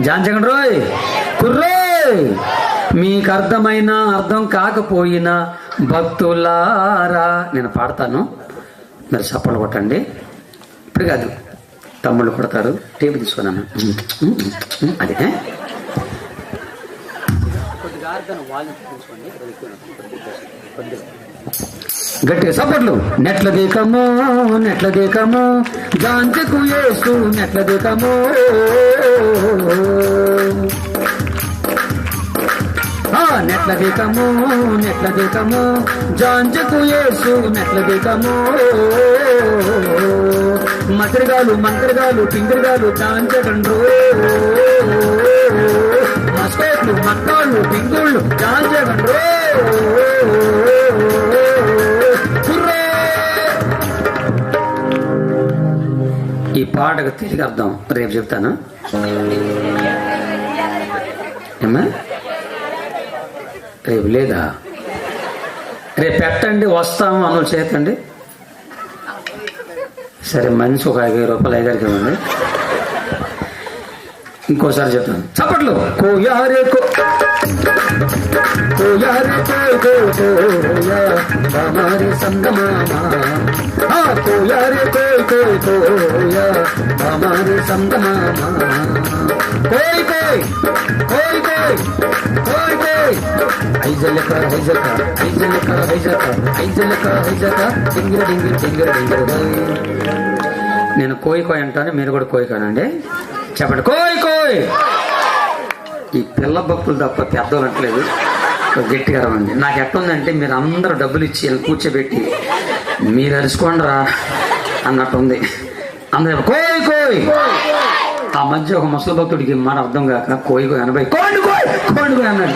జాంచకండి రోయ్ కుర్రోయ్. మీకు అర్థమైనా అర్థం కాకపోయినా భక్తులారా. నేను పాడతాను. మీరు చప్పలు కొట్టండి. ఇప్పుడు కాదు తమ్ముళ్ళు కొడతారు. టేబుల్ తీసుకున్నాను. అదే కొద్దిగా. గట్టిగా సపోర్ట్లు. నెట్ల దేకము నెట్ల దేకము జాంతకు ఏసు నెట్ల దేకము. ఆ, నెట్ల దేకము నెట్ల దేకము జాంజకు ఏసు నెట్ల దేకము. మతిరిగాలు మంత్రిగాలు పింగిరిగాలు జాంచకండ్రు మస్కేట్లు మక్కాళ్ళు పింగుళ్ళు జాంచకండ్రు పాటకు తిరిగి అర్థం రేపు చెప్తాను. రేపు లేదా? రేపు పెట్టండి వస్తాము అనులు చేతండి. సరే మనిషి ఒక ఐదు రూపాయలు ఐదారికి ఇవ్వండి. ఇంకోసారి చెప్తాను. చప్పట్లు. కోయారే కో కోయారే కో కోయా కోయారే కో కో కోయా హమారే కోరితే కోరితే కోరితే ఐజలక ఐజక ఐజలక ఐజక ఐజలక ఐజక డింగిర డింగిర డింగిర డింగిర నేను కోయి కోయి అంటాను మీరు కూడా కోయి కానండి. చెప్పండి. కోయి కోయి! ఈ పిల్ల భక్తులు తప్ప పెద్దలు అంటలేదు. గట్టిగా రవండి నాకు ఎట్టుందంటే మీరు అందరూ డబ్బులు ఇచ్చి వీళ్ళని కూర్చోబెట్టి మీరు అరుచుకోండి రా అన్నట్టుంది. అందరూ కోయ్ కోయ్ ఆ మధ్య ఒక ముసలి భక్తుడికి మాట అర్థం కాక కోయి కోయి అనబై కోండి కోయ్ కోండి కోయ్ అన్నాడు.